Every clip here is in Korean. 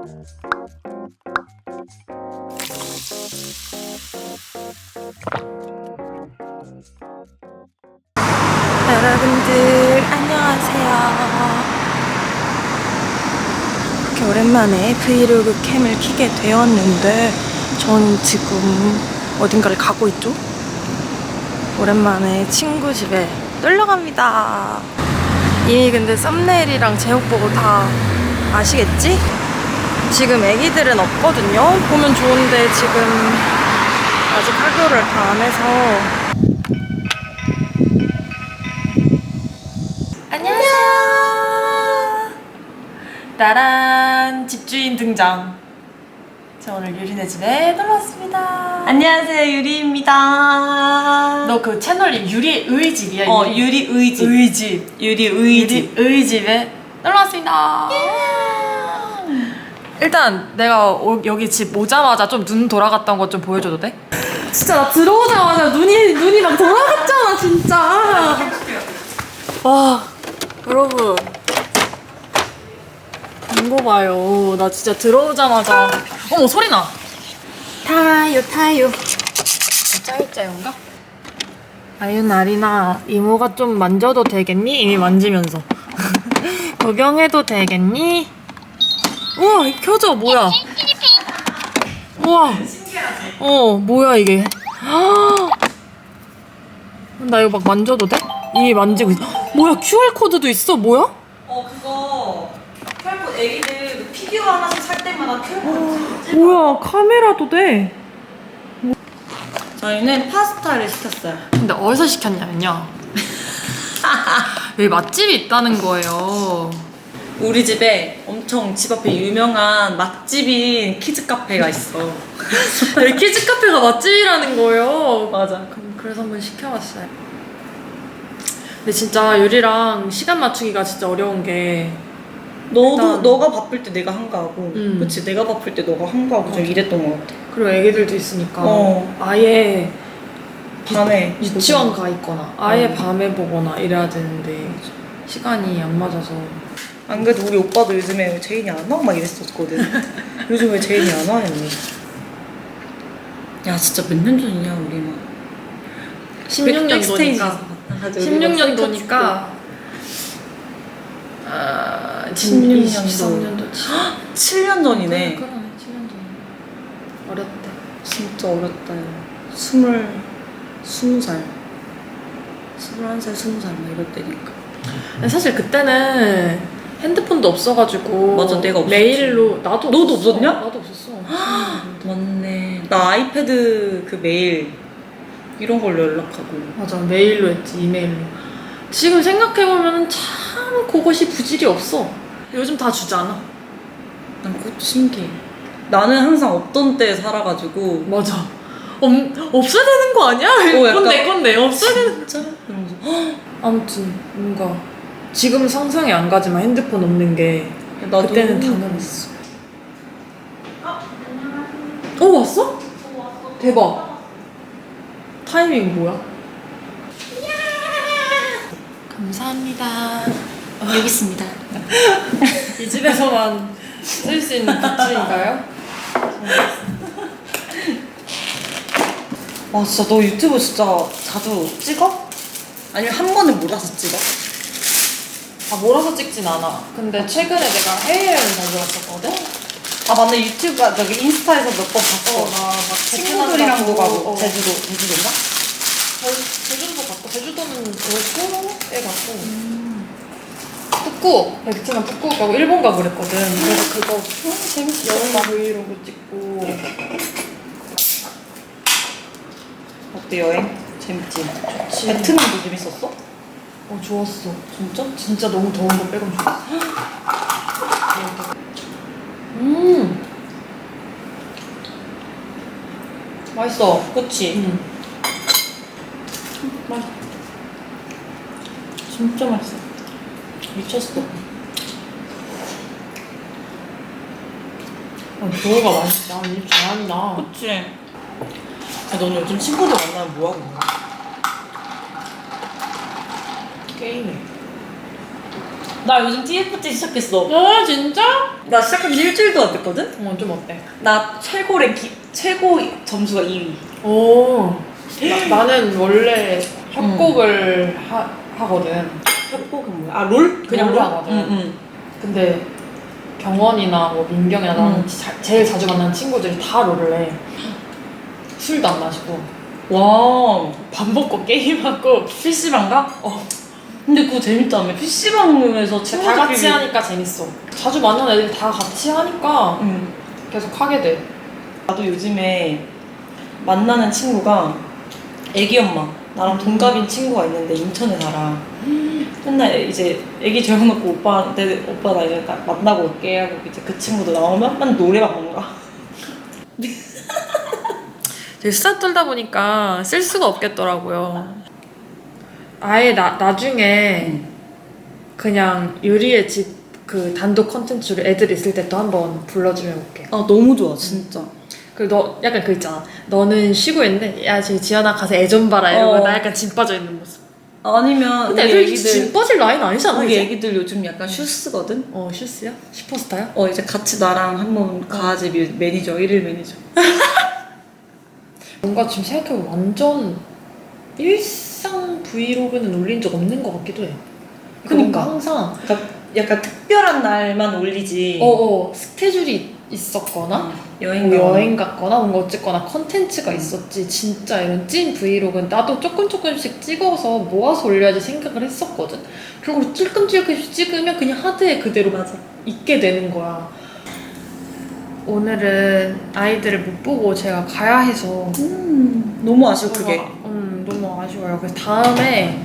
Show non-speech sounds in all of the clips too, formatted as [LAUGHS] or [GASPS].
여러분들 안녕하세요. 이렇게 오랜만에 브이로그 캠을 키게 되었는데 저는 지금 어딘가를 가고 있죠? 오랜만에 친구 집에 놀러 갑니다. 이미 근데 썸네일이랑 제목 보고 다 아시겠지? 지금 애기들은 없거든요. 보면 좋은데 지금 아직 학교를 다 안 해서 안녕하세요. 나란 집주인 등장. 저 오늘 유리네 집에 놀러 왔습니다. 안녕하세요 유리입니다. 너 그 채널이 유리의 집이야? 어 유리 의 집. 의집. 유리 의 집. 유리의 집에 놀러 왔습니다. 일단 내가 오- 여기 집 오자마자 좀 눈 돌아갔던 것 좀 보여줘도 돼? 진짜 나 들어오자마자 눈이 눈이 막 돌아갔잖아 진짜. 와 여러분 이거 봐요. 나 진짜 들어오자마자 어머 소리 나. 타요 타요. 짜일짜요인가? 아윤 아리나 이모가 좀 만져도 되겠니? 이미 만지면서 [LAUGHS] 구경해도 되겠니? 우와 이 켜져 뭐야? 우와 어 뭐야 이게? [GASPS] 나 이거 막 만져도 돼? 이미 만지고 있어. 뭐야 QR 코드도 있어 뭐야? 어 그거 털고 애기들 그 피규어 하나씩 살 때마다 털고. 뭐야 카메라도 돼? 저희는 파스타를 시켰어요. 근데 어디서 시켰냐면요. [LAUGHS] 여기 맛집이 있다는 거예요. 우리 집에 엄청 집 앞에 유명한 맛집인 키즈 카페가 있어. [LAUGHS] 여기 키즈 카페가 맛집이라는 거예요. 맞아. 그럼 그래서 한번 시켜봤어요. 근데 진짜 유리랑 시간 맞추기가 진짜 어려운 게 너도 일단- 너가 바쁠 때 내가 한가하고, 음. 그렇지 내가 바쁠 때 너가 한가하고 좀 맞아. 이랬던 것 같아. 그리고 애기들도 있으니까 어. 아예 밤에 유치원 가 있거나 아예 어. 밤에 보거나 이래야 되는데 시간이 안 맞아서 안 그래도 우리 오빠도 요즘에 왜 제인이 안 와? 막 이랬었거든. [LAUGHS] 요즘 왜 제인이 안 와? 했니? 야 진짜 몇 년 전이냐 우리 막. 16년도니까 16년도니까 아, 16년도. 23년도지 7년 전이네. 그러네 7년 전 어렸대 진짜 어렸다. 야. 스물 스무 살, 스물한 살, 스무 살 막 이럴 때니까. 사실 그때는 핸드폰도 없어가지고 맞아, 내가 없었지. 메일로 나도 너도 없었어. 없었냐? 나도 없었어 [GASPS] 맞네. 나 아이패드 그 메일 이런 걸로 연락하고. 맞아 메일로 했지 이메일로 지금 생각해보면 참 그것이 부질이 없어 요즘 다 주지 않아 난 그것도 신기해. 나는 항상 없던 때 살아가지고. 맞아 없, 없어야 되는 거 아니야? 어, [LAUGHS] 약간- 건데 건데 없어야 되는 진짜? 이러면서 헉, [GASPS] 아무튼 뭔가 지금 상상이 안 가지만 핸드폰 없는 게 나도 그때는 당연했어 어 왔어? 대박 타이밍 뭐야? 감사합니다 여기 있습니다. [LAUGHS] 이 집에서만 쓸 수 있는 굿즈인가요? 와 진짜 너 유튜브 진짜 자주 찍어? 아니면 한 번에 몰아서 찍어? 아 몰아서 찍진 않아 근데 최근에 내가 해외여행 다녀왔었거든? 아 맞네 유튜브 저기 인스타에서 몇 번 봤어. 어 나막 친구들이랑도 가고 제주도 제주도인가? 제주도 갔고 제주도는 월초에 갔고 푸꾸 베트남 푸꾸 가고 일본 가고 그랬거든 그래서 그거 재밌어. 여행 브이로그 찍고 어때 여행? 재밌지? 좋지. 베트남도 재밌었어? 어 좋았어 진짜? 진짜 너무 더운 거 빼곤 좋았어 음 맛있어 그치? 음. 맛 진짜 맛있어. 미쳤어. 아, 너가 맛있다. 일 잘한다. 그치? 야, 넌 요즘 친구들 만나면 뭐하고 있는 거야? 게임해. 나 요즘 TFT 시작했어. 아 진짜? 나 시작한 지 일주일도 안 됐거든? 어 좀 어때? 나 최고 랭킹, 최고 점수가 2위. 오 나, 나는 원래 협곡을 하, 하거든 협곡은 뭐야? 아, 롤? 그냥 롤 롤? 하거든. 응, 응. 근데 경원이나 뭐 민경이나 나는 음. 자- 제일 자주 만나는 친구들이 다 롤을 해 술도 안 마시고 와, 밥 먹고 게임하고 PC방 가? 어. 근데 그거 재밌다며. PC방에서 다 친구들끼리. 같이 하니까 재밌어 자주 만나는 애들이 다 같이 하니까 응. 계속 하게 돼 나도 요즘에 만나는 친구가 애기 엄마 나랑 동갑인 친구가 있는데 인천에 살아 맨날 이제 애기 재워놓고 오빠 내 오빠 나 이제 딱 만나고 올게 하고 이제 그 친구도 나오면 맨날 노래방 가 [LAUGHS] 되게 수다 떨다 보니까 쓸 수가 없겠더라고요. 아예 나, 나중에 그냥 유리의 집 그 단독 컨텐츠를 애들 있을 때 또 한번 불러주면 올게. 아 너무 좋아 진짜 그리고 너 약간 그 있잖아. 너는 쉬고 있는데 야 저기 지연아 가서 애 좀 봐라 이러고 어. 나 약간 진 빠져 있는 모습. 아니면 근데 우리 애들 애기들 진 빠질 라인 아니잖아 우리 이제. 애기들 요즘 약간 슈스거든 어 슈스야? 슈퍼스타야? 어 이제 같이 나랑 한번 가야지 매- 매니저 일일 매니저 뭔가 지금 생각해보면 완전 일 상 브이로그는 올린 적 없는 것 같기도 해. 그니까. 뭔가 항상 그러니까 약간 특별한 날만 올리지. 어 어. 스케줄이 있었거나 여행 뭐 가거나. 여행 갔거나 뭔가 어쨌거나 컨텐츠가 있었지. 진짜 이런 찐 브이로그는 나도 조금 조금씩 찍어서 모아서 올려야지 생각을 했었거든. 그리고 찔끔찔끔씩 찍으면 그냥 하드에 그대로 맞아. 있게 되는 거야. 오늘은 아이들을 못 보고 제가 가야 해서 음, 너무 아쉬워 그게. 음, 아쉬워요 그래서 다음에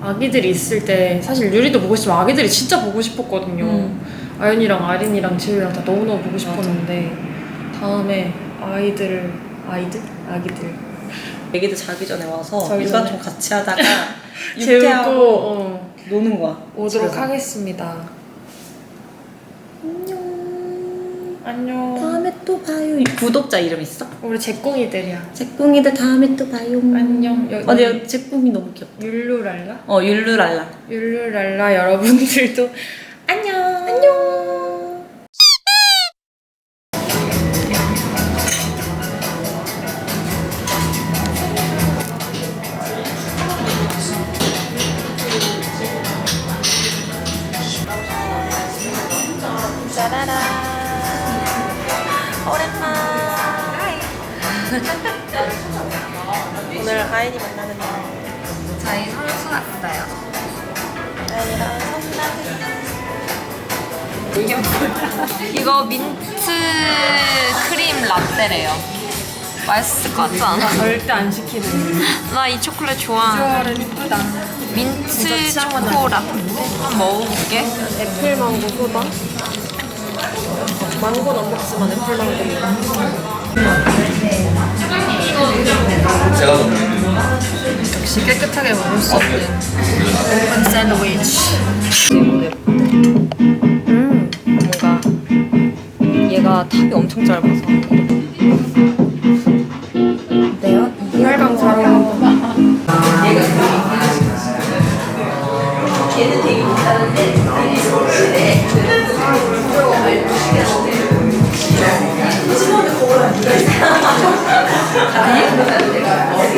아기들이 있을 때 사실 유리도 보고 싶지만 아기들이 진짜 보고 싶었거든요 음. 아연이랑 아린이랑 지우랑 다 너무너무 보고 싶었는데 다음에 아이들을 아이들? 아기들 애기들 자기 전에 와서 자기 육아 전에. 좀 같이 하다가 [LAUGHS] 재우고 육퇴하고 어, 노는 거야 오도록 집에서. 하겠습니다 안녕. 다음에 또 봐요. 구독자 이름 있어? 우리 제꽁이들이야 제꿍이들 다음에 또 봐요. 안녕. 여기- 아 근데 제꿍이 너무 귀엽다. 율루랄라? 어 율루랄라. 율루랄라 여러분들도 안녕. 안녕 [LAUGHS] 이거 민트 크림 라떼래요. 맛있을 것 같지 않아? 절대 안 시키는 [LAUGHS] 나 이 초콜릿 좋아. 비주얼은 이쁘다 민트 초코 라떼. 한번 먹어볼게. 애플 망고 소다 망고는 안 먹지만 애플 망고 역시 깨끗하게 먹을 수 없는 오픈 샌드위치 이 엄청 짧아서. 어때요? 혈강 잘 어울린다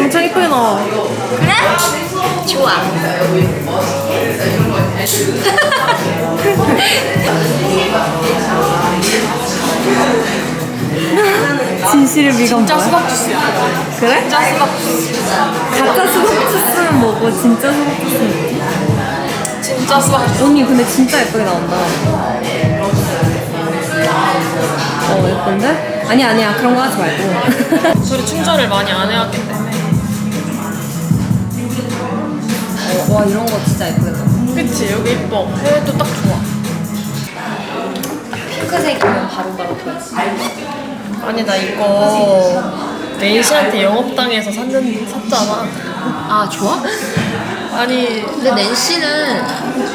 엄청 이쁘게 나와 그래? 좋아. [LAUGHS] 진실의 미가 진짜 수박 주스야. 그래? 진짜 수박 주스. 가짜 수박 주스는 뭐고 진짜 수박 주스는 진짜 수박 주스. 언니 근데 진짜 예쁘게 나온다. 어 예쁜데? 아니 아니야. 그런 거 하지 말고. [LAUGHS] 소리 충전을 많이 안 해왔기 때문에 어, 와 이런 거 진짜 예쁘게 나온다. 그치? 여기 이뻐. 해도 딱 좋아. 핑크색이면 바로바로 보여지 아니 나 이거 낸시한테 영업당해서 샀는 샀잖아 아, 좋아? 아니 근데 낸시는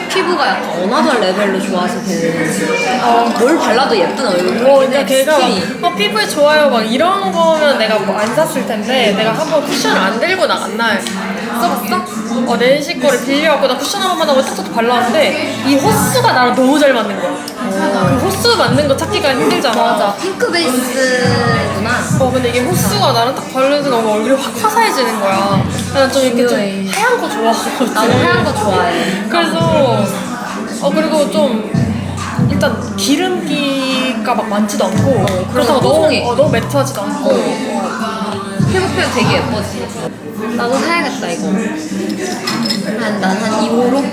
피부가 약간 어나더 레벨로 좋아서 되는. 뭘 발라도 예쁜 얼굴. 뭐 그러니까 걔가 막, 어, 피부에 좋아요 막 이런 거면 내가 뭐 안 샀을 텐데 내가 한번 쿠션을 안 들고 나간 날 써봤어? 어, 내시 거를 빌려갖고 나 쿠션 한번 하고 탁탁 발랐는데 이 호수가 나랑 너무 잘 맞는 거야. 그 호수 맞는 거 찾기가 힘들잖아. 맞아. 핑크 베이스구나. 어 근데 이게 호수가 나랑 딱 바르는 순간 얼굴이 확 화사해지는 거야. 나는 좀 이렇게 중요해. 좀 하얀 거 좋아하거든. 나도 하얀 거 좋아해. 그래서 어 그리고 좀 일단 기름기가 막 많지도 않고 그렇다고 너무 뽀송해. 어, 너무 매트하지도 않고 어. 피부 표현 되게 예뻐지. 나도 사야겠다 이거. 한 난 한 2호로?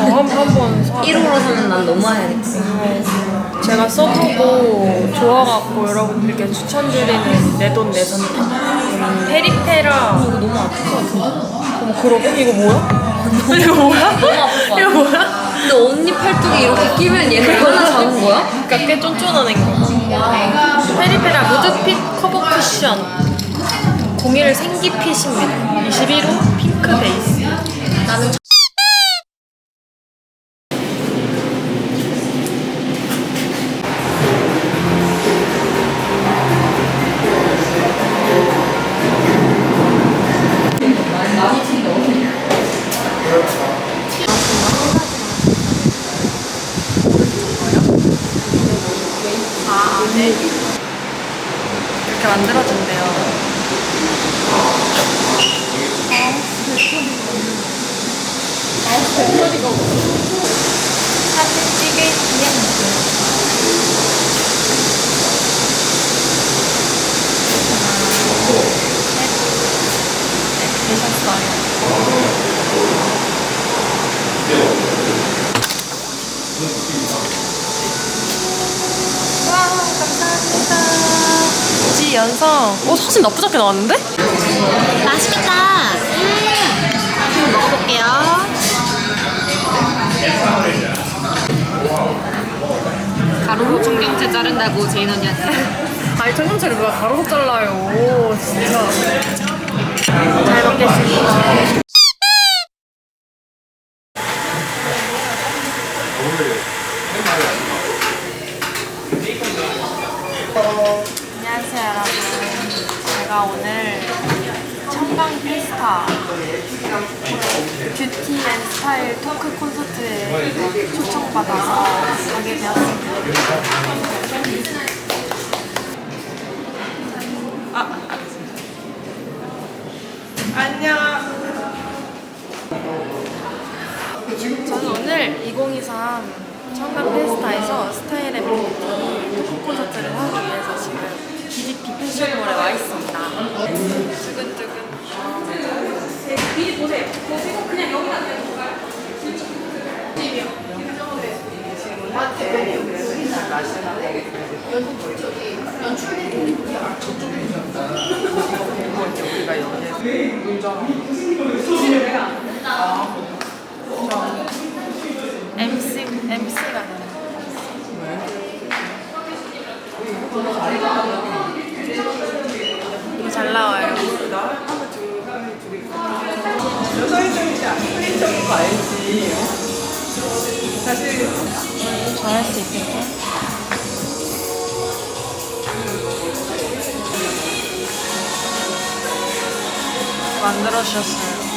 어, 한, 한번 사 1호로 사면 난 너무 사야겠다. 제가 써보고 좋아갖고 여러분들께 추천드리는 내 돈 내산템 페리페라 이거 너무 아플 것 같은데? 어머 그러게? 이거 뭐야? 이거 뭐야? 너무 아플 것 [LAUGHS] 이거. 뭐야? 근데 언니 팔뚝이 이렇게 끼면 얘는 얼마나 작은 거야? 그러니까 꽤 쫀쫀한 거 페리페라 무드핏 커버 쿠션 01 생기핏입니다 21호 핑크 베이스 나는 이렇게 만들어준대요 사진 찍을 기념 되셨어요. 지연성. 어, 사진 나쁘지 않게 나왔는데? 맛있겠다. 음. 먹어볼게요. 가로로 청경채 자른다고 제인 언니한테. [LAUGHS] 아니, 청경채를 누가 가로로 잘라요. 오, 진짜. 잘 먹겠습니다. 안녕하세요, 여러분. 제가 오늘 청강 피스타 뷰티 앤 스타일 토크 콘서트에 초청받아서 가게 되었습니다. 저는 오늘 2023 청담 페스타에서 스타일 앤 뷰티 토크 콘서트를 하기 위해서 지금 DDP 패션몰에 와 있습니다. 두근두근. 미리 보세요. 보시고 그냥 여기만 대고 가요. MC 만들어 주셨어요.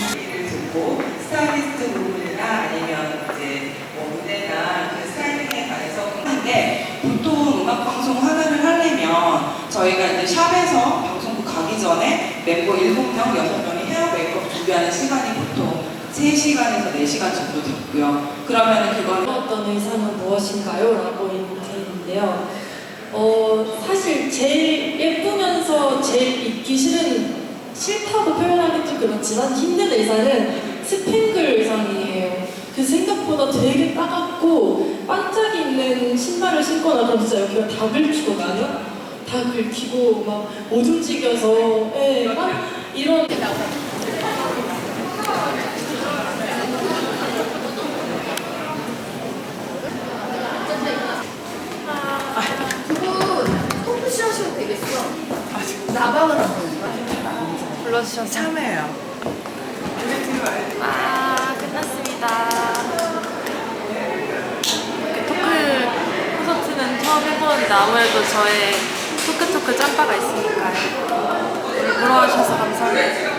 스타일리스트 부분이나 아니면 이제 뭐 무대나 그 스타일링에 관해서 하는데 보통 음악 방송 하나를 하려면 저희가 이제 샵에서 방송국 가기 전에 멤버 7명, 6명이 헤어 메이크업 준비하는 시간이 보통 3시간에서 4시간 정도 됐고요. 그러면 그걸 어떤 의상은 무엇인가요? 라고 있는데요. 어, 사실 제일 예쁘면서 제일 입기 싫은, 그렇지만 힘든 의상은 스팽글 의상이에요. 그 생각보다 되게 따갑고 반짝이 있는 신발을 신거나 그럼 진짜 여기가 다 긁히거든요. 다 긁히고 막못 움직여서 예, 막 이런 불러주셔서 참여해요. 아 끝났습니다. 이렇게 토크 콘서트는 처음 해보는데 아무래도 저의 토크토크 짬바가 있으니까요. 오늘 보러 와주셔서 감사합니다.